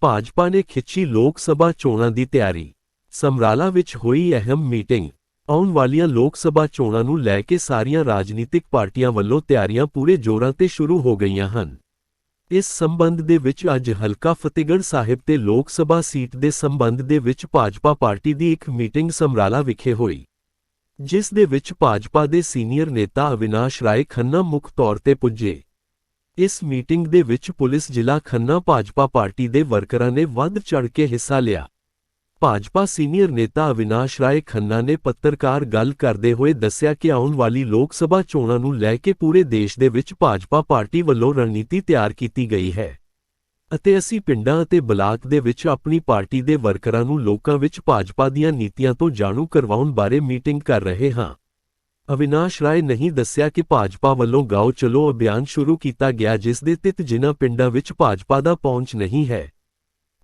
ਭਾਜਪਾ ਨੇ ਖਿੱਚੀ ਲੋਕ ਸਭਾ ਚੋਣਾਂ ਦੀ ਤਿਆਰੀ। ਸਮਰਾਲਾ ਵਿੱਚ ਹੋਈ ਅਹਿਮ ਮੀਟਿੰਗ। ਆਉਣ ਵਾਲੀਆਂ ਲੋਕ ਸਭਾ ਚੋਣਾਂ ਨੂੰ ਲੈ ਕੇ ਸਾਰੀਆਂ ਰਾਜਨੀਤਿਕ ਪਾਰਟੀਆਂ ਵੱਲੋਂ ਤਿਆਰੀਆਂ ਪੂਰੇ ਜ਼ੋਰਾਂ ਤੇ ਸ਼ੁਰੂ ਹੋ ਗਈਆਂ ਹਨ। ਇਸ ਸੰਬੰਧ ਦੇ ਵਿੱਚ ਅੱਜ ਹਲਕਾ ਫਤਿਹਗੜ੍ਹ ਸਾਹਿਬ ਤੇ ਲੋਕ ਸਭਾ ਸੀਟ ਦੇ ਸੰਬੰਧ ਦੇ ਵਿੱਚ ਭਾਜਪਾ ਪਾਰਟੀ ਦੀ ਇੱਕ ਮੀਟਿੰਗ ਸਮਰਾਲਾ ਵਿਖੇ ਹੋਈ। ਜਿਸ ਦੇ ਵਿੱਚ ਭਾਜਪਾ ਦੇ ਸੀਨੀਅਰ ਨੇਤਾ ਅਵਿਨਾਸ਼ ਰਾਏ ਖੰਨਾ ਮੁੱਖ ਤੌਰ ਤੇ ਪੁੱਜੇ। ਇਸ ਮੀਟਿੰਗ ਦੇ ਵਿੱਚ ਪੁਲਿਸ ਜ਼ਿਲ੍ਹਾ ਖੰਨਾ ਭਾਜਪਾ ਪਾਰਟੀ ਦੇ ਵਰਕਰਾਂ ਨੇ ਵੱਧ ਚੜ ਕੇ ਹਿੱਸਾ ਲਿਆ। ਭਾਜਪਾ ਸੀਨੀਅਰ ਨੇਤਾ ਅਵਿਨਾਸ਼ ਰਾਏ ਖੰਨਾ ਨੇ ਪੱਤਰਕਾਰ ਗੱਲ ਕਰਦੇ ਹੋਏ ਦੱਸਿਆ ਕਿ ਆਉਣ ਵਾਲੀ ਲੋਕ ਸਭਾ ਚੋਣਾਂ ਨੂੰ ਲੈ ਕੇ ਪੂਰੇ ਦੇਸ਼ ਦੇ ਵਿੱਚ ਭਾਜਪਾ ਪਾਰਟੀ ਵੱਲੋਂ ਰਣਨੀਤੀ ਤਿਆਰ ਕੀਤੀ ਗਈ ਹੈ ਅਤੇ ਅਸੀਂ ਪਿੰਡਾਂ ਅਤੇ ਬਲਾਕ ਦੇ ਵਿੱਚ ਆਪਣੀ ਪਾਰਟੀ ਦੇ ਵਰਕਰਾਂ ਨੂੰ ਲੋਕਾਂ ਵਿੱਚ ਭਾਜਪਾ ਦੀਆਂ ਨੀਤੀਆਂ ਤੋਂ ਜਾਣੂ ਕਰਵਾਉਣ ਬਾਰੇ ਮੀਟਿੰਗ ਕਰ ਰਹੇ ਹਾਂ। ਅਵਿਨਾਸ਼ ਰਾਏ ਨਹੀਂ ਦੱਸਿਆ ਕਿ ਭਾਜਪਾ ਵੱਲੋਂ ਗਾਓ ਚਲੋ ਅਭਿਆਨ ਸ਼ੁਰੂ ਕੀਤਾ ਗਿਆ ਜਿਸ ਦੇ ਤਹਿਤ ਜਿਨ੍ਹਾਂ ਪਿੰਡਾਂ ਵਿੱਚ ਭਾਜਪਾ ਦਾ ਪਹੁੰਚ ਨਹੀਂ ਹੈ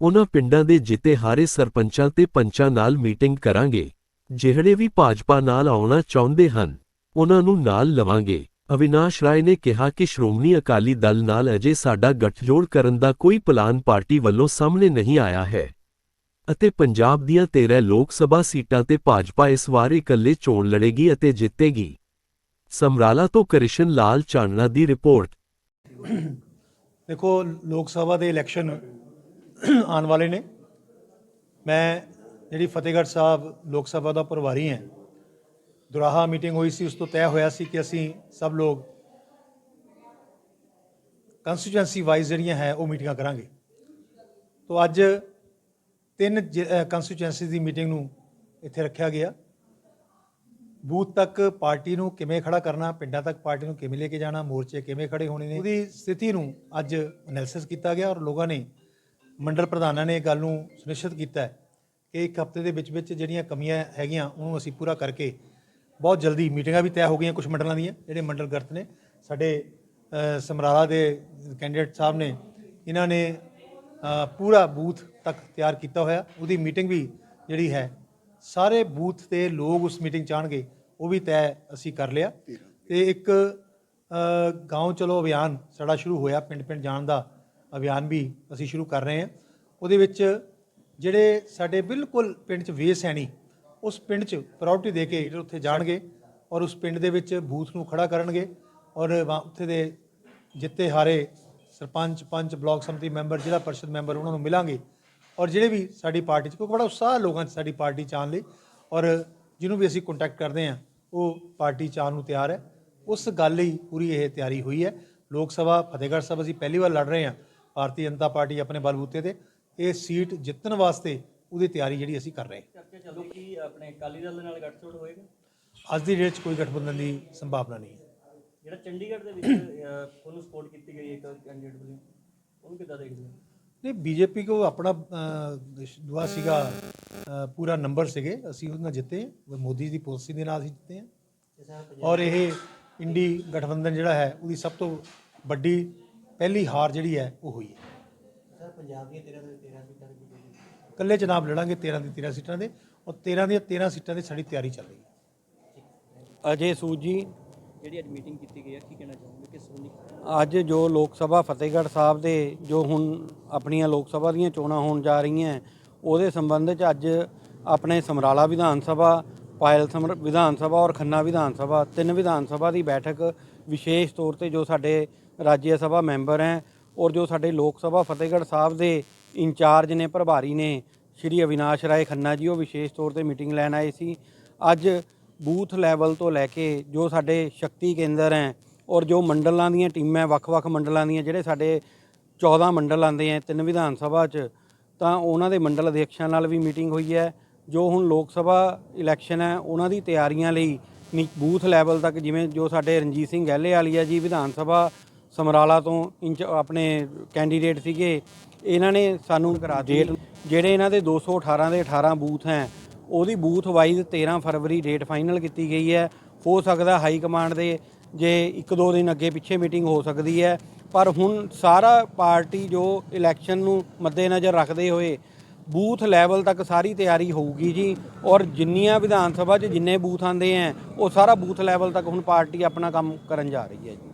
ਉਹਨਾਂ ਪਿੰਡਾਂ ਦੇ ਜਿੱਤੇ ਹਾਰੇ ਸਰਪੰਚਾਂ ਤੇ ਪੰਚਾਂ ਨਾਲ ਮੀਟਿੰਗ ਕਰਾਂਗੇ, ਜਿਹੜੇ ਵੀ ਭਾਜਪਾ ਨਾਲ ਆਉਣਾ ਚਾਹੁੰਦੇ ਹਨ ਉਹਨਾਂ ਨੂੰ ਨਾਲ ਲਵਾਂਗੇ। ਅਵਿਨਾਸ਼ ਰਾਏ ਨੇ ਕਿਹਾ ਕਿ ਸ਼੍ਰੋਮਣੀ ਅਕਾਲੀ ਦਲ ਨਾਲ ਅਜੇ ਸਾਡਾ ਗੱਠਜੋੜ ਕਰਨ ਦਾ ਕੋਈ ਪਲਾਨ ਪਾਰਟੀ ਵੱਲੋਂ ਸਾਹਮਣੇ ਨਹੀਂ ਆਇਆ ਹੈ। ਅਤੇ ਪੰਜਾਬ ਦੀਆਂ 13 ਲੋਕ ਸਭਾ ਸੀਟਾਂ ਤੇ ਭਾਜਪਾ ਇਸ ਵਾਰ ਇਕੱਲੇ ਚੋਣ ਲੜੇਗੀ ਅਤੇ ਜਿੱਤੇਗੀ। ਸਮਰਾਲਾ ਤੋਂ ਕ੍ਰਿਸ਼ਨ ਲਾਲ ਚਾਨਣਾ ਦੀ ਰਿਪੋਰਟ। ਦੇਖੋ, ਲੋਕ ਸਭਾ ਦੇ ਇਲੈਕਸ਼ਨ ਆਉਣ ਵਾਲੇ ਨੇ। ਮੈਂ ਜਿਹੜੀ ਫਤਿਹਗੜ੍ਹ ਸਾਹਿਬ ਲੋਕ ਸਭਾ ਦਾ ਪ੍ਰਭਾਰੀ ਹਾਂ। ਦੁਰਾਹਾ ਮੀਟਿੰਗ ਹੋਈ ਸੀ, ਉਸ ਤੋਂ ਤੈਅ ਹੋਇਆ ਸੀ ਕਿ ਅਸੀਂ ਸਭ ਲੋਕ ਕੰਸਟੀਚੁਐਂਸੀ ਵਾਈਜ਼ ਜਿਹੜੀਆਂ ਹੈ, ਉਹ ਮੀਟਿੰਗਾਂ ਕਰਾਂਗੇ। ਤੋਂ ਅੱਜ ਤਿੰਨ ਕੰਸਟੀਚੁਐਂਸੀ ਦੀ ਮੀਟਿੰਗ ਨੂੰ ਇੱਥੇ ਰੱਖਿਆ ਗਿਆ। ਬੂਥ ਤੱਕ ਪਾਰਟੀ ਨੂੰ ਕਿਵੇਂ ਖੜਾ ਕਰਨਾ, ਪਿੰਡਾਂ ਤੱਕ ਪਾਰਟੀ ਨੂੰ ਕਿਵੇਂ ਲੈ ਕੇ ਜਾਣਾ, ਮੋਰਚੇ ਕਿਵੇਂ ਖੜੇ ਹੋਣੇ ਨੇ, ਉਹਦੀ ਸਥਿਤੀ ਨੂੰ ਅੱਜ ਐਨਾਲਿਸਿਸ ਕੀਤਾ ਗਿਆ ਔਰ ਲੋਕਾਂ ਨੇ, ਮੰਡਲ ਪ੍ਰਧਾਨਾਂ ਨੇ ਇਹ ਗੱਲ ਨੂੰ ਸੁਨਿਸ਼ਚਿਤ ਕੀਤਾ ਕਿ ਇੱਕ ਹਫ਼ਤੇ ਦੇ ਵਿੱਚ ਵਿੱਚ ਜਿਹੜੀਆਂ ਕਮੀਆਂ ਹੈਗੀਆਂ, ਉਹਨੂੰ ਅਸੀਂ ਪੂਰਾ ਕਰਕੇ ਬਹੁਤ ਜਲਦੀ ਮੀਟਿੰਗਾਂ ਵੀ ਤੈਅ ਹੋ ਗਈਆਂ ਕੁਝ ਮੰਡਲਾਂ ਦੀਆਂ, ਜਿਹੜੇ ਮੰਡਲ ਗਰਤ ਨੇ। ਸਾਡੇ ਸਮਰਾਲਾ ਦੇ ਕੈਂਡੀਡੇਟ ਸਾਹਿਬ ਨੇ, ਇਹਨਾਂ ਨੇ ਪੂਰਾ ਬੂਥ ਤੱਕ ਤਿਆਰ ਕੀਤਾ ਹੋਇਆ। ਉਹਦੀ ਮੀਟਿੰਗ ਵੀ ਜਿਹੜੀ ਹੈ, ਸਾਰੇ ਬੂਥ ਤੇ ਲੋਕ ਉਸ ਮੀਟਿੰਗ ਚਾਹਣਗੇ ਉਹ ਵੀ ਤੈਅ ਅਸੀਂ ਕਰ ਲਿਆ। ਤੇ ਇੱਕ ਗਾਉਂ ਚਲੋ ਅਭਿਆਨ ਸਾਡਾ ਸ਼ੁਰੂ ਹੋਇਆ ਪਿੰਡ ਪਿੰਡ ਜਾਣ ਦਾ ਅਭਿਆਨ ਵੀ ਅਸੀਂ ਸ਼ੁਰੂ ਕਰ ਰਹੇ ਹਾਂ। ਉਹਦੇ ਵਿੱਚ ਜਿਹੜੇ ਸਾਡੇ ਬਿਲਕੁਲ ਪਿੰਡ 'ਚ ਵੇਸ ਹੈ ਨਹੀਂ, ਉਸ ਪਿੰਡ 'ਚ ਪ੍ਰਾਇੋਰਟੀ ਦੇ ਕੇ ਜਿਹੜੇ ਉੱਥੇ ਜਾਣਗੇ ਔਰ ਉਸ ਪਿੰਡ ਦੇ ਵਿੱਚ ਬੂਥ ਨੂੰ ਖੜਾ ਕਰਨਗੇ ਔਰ ਵਾ- ਉੱਥੇ ਦੇ ਜਿੱਤੇ ਹਾਰੇ sarpanch panch block samiti member zila parishad member ਉਹਨਾਂ ਨੂੰ ਮਿਲਾਂਗੇ। ਔਰ ਜਿਹੜੇ ਵੀ ਸਾਡੀ ਪਾਰਟੀ 'ਚ ਕਿਉਂਕਿ ਬੜਾ ਉਤਸ਼ਾਹ ਲੋਕਾਂ 'ਚ ਸਾਡੀ ਪਾਰਟੀ 'ਚ ਆਉਣ ਲਈ। ਔਰ ਜਿਹਨੂੰ ਵੀ ਅਸੀਂ ਕੰਟੈਕਟ ਕਰਦੇ ਹਾਂ ਉਹ ਪਾਰਟੀ 'ਚ ਆਉਣ ਨੂੰ ਤਿਆਰ ਹੈ। ਉਸ ਗੱਲ ਲਈ ਪੂਰੀ ਇਹ ਤਿਆਰੀ ਹੋਈ ਹੈ। ਲੋਕ ਸਭਾ ਫਤਿਹਗੜ੍ਹ ਸਾਹਿਬ ਅਸੀਂ ਪਹਿਲੀ ਵਾਰ ਲੜ ਰਹੇ ਹਾਂ। ਭਾਰਤੀ ਜਨਤਾ ਪਾਰਟੀ ਆਪਣੇ ਬਲਬੂਤੇ ਤੇ। ਇਹ ਸੀਟ ਜਿੱਤਣ ਵਾਸਤੇ ਉਹਦੀ ਤਿਆਰੀ ਜਿਹੜੀ ਅਸੀਂ ਕਰ ਰਹੇ ਹਾਂ। ਚਰਚਾ ਚੱਲਦੀ ਕਿ ਆਪਣੇ ਅਕਾਲੀ ਦਲ ਦੇ ਨਾਲ ਗੱਠਜੋੜ ਹੋਏਗਾ? ਅੱਜ ਦੀ ਡੇਟ 'ਚ ਕੋਈ ਗਠਬੰਧਨ ਦੀ ਸੰਭਾਵਨਾ ਨਹੀਂ ਹੈ। ਜਿਹੜਾ ਚੰਡੀਗੜ੍ਹ ਦੇ ਵਿੱਚ ਉਹਨੂੰ ਸਪੋਰਟ ਕੀਤੀ ਗਈ ਇੱਕ ਕੈਂਡੀਡੇਟ ਵੱਲੋਂ ਉਹਨੂੰ ਕਿੱਦਾਂ ਦੇਖਦੇ ਹੋ? ਨਹੀਂ ਬੀਜੇਪੀ ਕੋ ਆਪਣਾ ਦੁਆ ਸੀਗਾ ਪੂਰਾ ਨੰਬਰ ਸੀਗੇ ਅਸੀਂ ਉਹਨਾਂ ਜਿੱਤੇ ਹਾਂ। ਮੋਦੀ ਦੀ ਪਾਲਿਸੀ ਦੇ ਨਾਲ ਅਸੀਂ ਜਿੱਤੇ ਹਾਂ। ਔਰ ਇਹ ਇੰਡੀ ਗਠਬੰਧਨ ਜਿਹੜਾ ਹੈ ਉਹਦੀ ਸਭ ਤੋਂ ਵੱਡੀ ਪਹਿਲੀ ਹਾਰ ਜਿਹੜੀ ਹੈ ਉਹ ਹੋਈ ਹੈ। ਸਰ ਪੰਜਾਬ ਦੀਆਂ 13 ਦੇ 13 ਸੀਟਾਂ ਦੀ ਇਕੱਲੇ ਚੁਣਾਵ ਲੜਾਂਗੇ 13 ਦੀ 13 ਸੀਟਾਂ ਦੇ ਔਰ 13 ਦੀਆਂ 13 ਸੀਟਾਂ ਦੀ ਸਾਡੀ ਤਿਆਰੀ ਚੱਲ ਰਹੀ ਹੈ। ਅਜੇ ਸੂਦ ਜੀ ਜਿਹੜੀ ਅੱਜ ਮੀਟਿੰਗ ਕੀਤੀ ਗਈ ਹੈ ਕੀ ਕਹਿਣਾ ਚਾਹੋਗੇ? ਕਿਸ ਸੰਬੰਧੀ ਅੱਜ ਜੋ ਲੋਕ ਸਭਾ ਫਤਿਹਗੜ੍ਹ ਸਾਹਿਬ ਦੇ ਜੋ ਹੁਣ ਆਪਣੀਆਂ ਲੋਕ ਸਭਾ ਦੀਆਂ ਚੋਣਾਂ ਹੋਣ ਜਾ ਰਹੀਆਂ, ਉਹਦੇ ਸੰਬੰਧ 'ਚ ਅੱਜ ਆਪਣੇ ਸਮਰਾਲਾ ਵਿਧਾਨ ਸਭਾ, ਪਾਇਲ ਸਮਰ ਵਿਧਾਨ ਸਭਾ ਔਰ ਖੰਨਾ ਵਿਧਾਨ ਸਭਾ, ਤਿੰਨ ਵਿਧਾਨ ਸਭਾ ਦੀ ਬੈਠਕ ਵਿਸ਼ੇਸ਼ ਤੌਰ ਤੇ ਜੋ ਸਾਡੇ ਰਾਜ ਸਭਾ ਮੈਂਬਰ ਹੈ ਔਰ ਜੋ ਸਾਡੇ ਲੋਕ ਸਭਾ ਫਤਿਹਗੜ੍ਹ ਸਾਹਿਬ ਦੇ ਇੰਚਾਰਜ ਨੇ, ਪ੍ਰਭਾਰੀ ਨੇ, ਸ਼੍ਰੀ ਅਵਿਨਾਸ਼ ਰਾਏ ਖੰਨਾ ਜੀ, ਉਹ ਵਿਸ਼ੇਸ਼ ਤੌਰ ਤੇ ਮੀਟਿੰਗ ਲੈਣ ਆਏ ਸੀ। ਅੱਜ ਬੂਥ ਲੈਵਲ ਤੋਂ ਲੈ ਕੇ ਜੋ ਸਾਡੇ ਸ਼ਕਤੀ ਕੇਂਦਰ ਹੈ ਔਰ ਜੋ ਮੰਡਲਾਂ ਦੀਆਂ ਟੀਮਾਂ ਵੱਖ-ਵੱਖ ਮੰਡਲਾਂ ਦੀਆਂ ਜਿਹੜੇ ਸਾਡੇ 14 ਮੰਡਲ ਆਉਂਦੇ ਹੈ ਤਿੰਨ ਵਿਧਾਨ ਸਭਾ 'ਚ ਤਾਂ ਉਹਨਾਂ ਦੇ ਮੰਡਲ ਅਧਿਕਸ਼ਾਂ ਨਾਲ ਵੀ ਮੀਟਿੰਗ ਹੋਈ ਹੈ। ਜੋ ਹੁਣ ਲੋਕ ਸਭਾ ਇਲੈਕਸ਼ਨ ਹੈ ਉਹਨਾਂ ਦੀ ਤਿਆਰੀਆਂ ਲਈ ਬੂਥ ਲੈਵਲ ਤੱਕ ਜਿਵੇਂ ਜੋ ਸਾਡੇ ਰਣਜੀਤ ਸਿੰਘ ਗਹਿਲੇ ਵਾਲੀ ਹੈ ਜੀ ਵਿਧਾਨ ਸਭਾ ਸਮਰਾਲਾ ਤੋਂ ਇੰਚ ਆਪਣੇ ਕੈਂਡੀਡੇਟ ਸੀਗੇ ਇਹਨਾਂ ਨੇ ਸਾਨੂੰ ਕਰਾ ਡੇਟ ਜਿਹੜੇ ਇਹਨਾਂ ਦੇ 218 ਦੇ 18 ਬੂਥ ਹੈ ਉਹਦੀ ਬੂਥ ਵਾਈਜ਼ 13 ਫਰਵਰੀ ਡੇਟ ਫਾਈਨਲ ਕੀਤੀ ਗਈ ਹੈ। ਹੋ ਸਕਦਾ ਹਾਈ ਕਮਾਂਡ ਦੇ ਜੇ ਇੱਕ ਦੋ ਦਿਨ ਅੱਗੇ ਪਿੱਛੇ ਮੀਟਿੰਗ ਹੋ ਸਕਦੀ ਹੈ। ਪਰ ਹੁਣ ਸਾਰਾ ਪਾਰਟੀ ਜੋ ਇਲੈਕਸ਼ਨ ਨੂੰ ਮੱਦੇਨਜ਼ਰ ਰੱਖਦੇ ਹੋਏ ਬੂਥ ਲੈਵਲ ਤੱਕ ਸਾਰੀ ਤਿਆਰੀ ਹੋਊਗੀ ਜੀ। ਔਰ ਜਿੰਨੀਆਂ ਵਿਧਾਨ ਸਭਾ 'ਚ ਜਿੰਨੇ ਬੂਥ ਆਂਦੇ ਹੈ, ਉਹ ਸਾਰਾ ਬੂਥ ਲੈਵਲ ਤੱਕ ਹੁਣ ਪਾਰਟੀ ਆਪਣਾ ਕੰਮ ਕਰਨ ਜਾ ਰਹੀ ਹੈ ਜੀ।